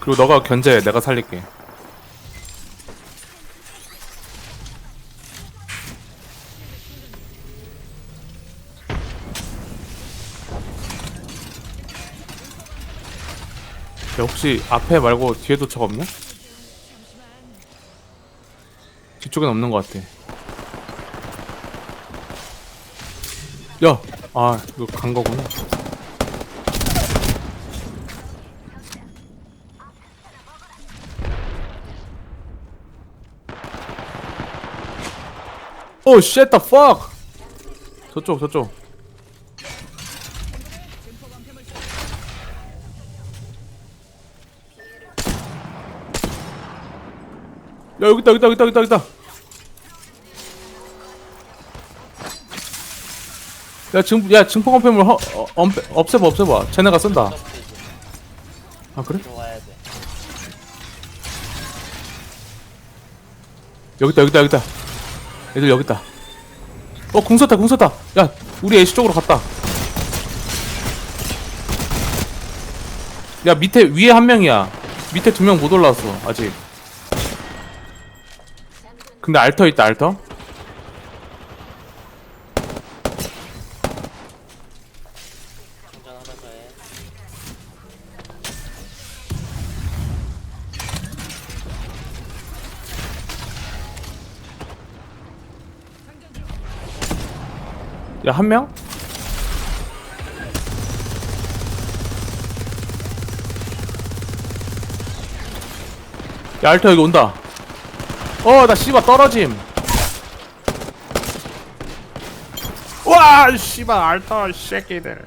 그리고 너가 견제해 내가 살릴게 야, 혹시 앞에 말고 뒤에 도착 없냐? 뒤쪽엔 없는 것 같아 야! 아 이거 간 거구나 오 shit the fuck! 저쪽 저쪽. 야 여기 있다 여기 있다 여기 있다 여기 있다 야 증, 야 증폭 원패물 허, 어, 엄, 없애봐 없애봐. 쟤네가 쓴다. 아 그래? 여기 있다 여기 있다 여기 있다 애들 여기 있다. 어 궁섰다 궁섰다. 야 우리 애쉬 쪽으로 갔다. 야 밑에 위에 한 명이야. 밑에 두 명 못 올라왔어 아직. 근데 알터 있다 알터? 충전하면서 해. 야 한 명? 야 알터 여기 온다. 어 나 씨발 떨어짐. 와 씨발 알터 새끼들